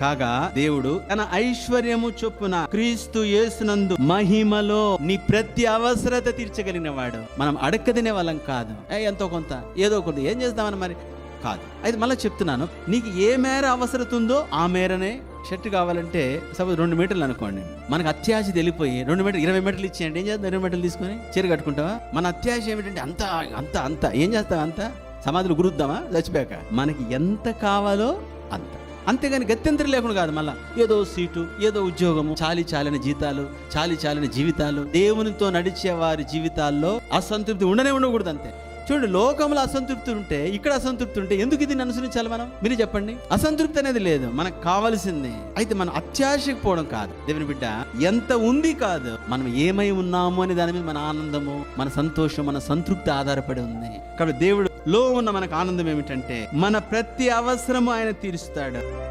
కాగా దేవుడు తన ఐశ్వర్యము చొప్పున క్రీస్తు యేసునందు మహిమలో నీ ప్రతి అవసరత తీర్చగలిగిన వాడు మనం అడక్కదినే వాళ్ళం కాదు. ఏ ఎంతో కొంత ఏదో కొంత ఏం చేద్దామని మరి? కాదు. అయితే మళ్ళీ చెప్తున్నాను నీకు ఏ మేర అవసరత ఉందో ఆ మేరనే షర్ట్ కావాలంటే సపోజ్ రెండు మీటర్లు అనుకోండి. మనకు అత్యాశ తెలిపోయి రెండు మీటర్లు ఇరవై మీటర్లు ఇచ్చేయండి. ఏం చేద్దాం? ఇరవై మీటర్లు తీసుకొని చీర కట్టుకుంటావా? మన అత్యాశ ఏమిటంటే అంత అంత అంత. ఏం చేస్తావు అంత? సమాధులు గురుద్దామా? చచ్చిపోయాక. మనకి ఎంత కావాలో అంత. అంతేగాని గత్యంతరం లేకుండా కాదు మళ్ళా ఏదో సీటు ఏదో ఉద్యోగము చాలి చాలిన జీతాలు చాలి చాలిన జీవితాలు దేవునితో నడిచే వారి జీవితాల్లో అసంతృప్తి ఉండనే ఉండకూడదు అంతే. చూడండి లోకంలో అసంతృప్తి ఉంటే ఇక్కడ అసంతృప్తి ఉంటే ఎందుకు దీన్ని అనుసరించాలి మనం? మీరు చెప్పండి. అసంతృప్తి అనేది లేదు మనకు కావాల్సింది. అయితే మనం అత్యాశకు పోవడం కాదు. దేవుని బిడ్డ ఎంత ఉంది కాదు మనం ఏమై ఉన్నాము అనే దాని మీద మన ఆనందము మన సంతోషం మన సంతృప్తి ఆధారపడి ఉంది. కాబట్టి దేవుడు లో ఉన్న మనకు ఆనందం ఏమిటంటే మన ప్రతి అవసరము ఆయన తీరుస్తాడు.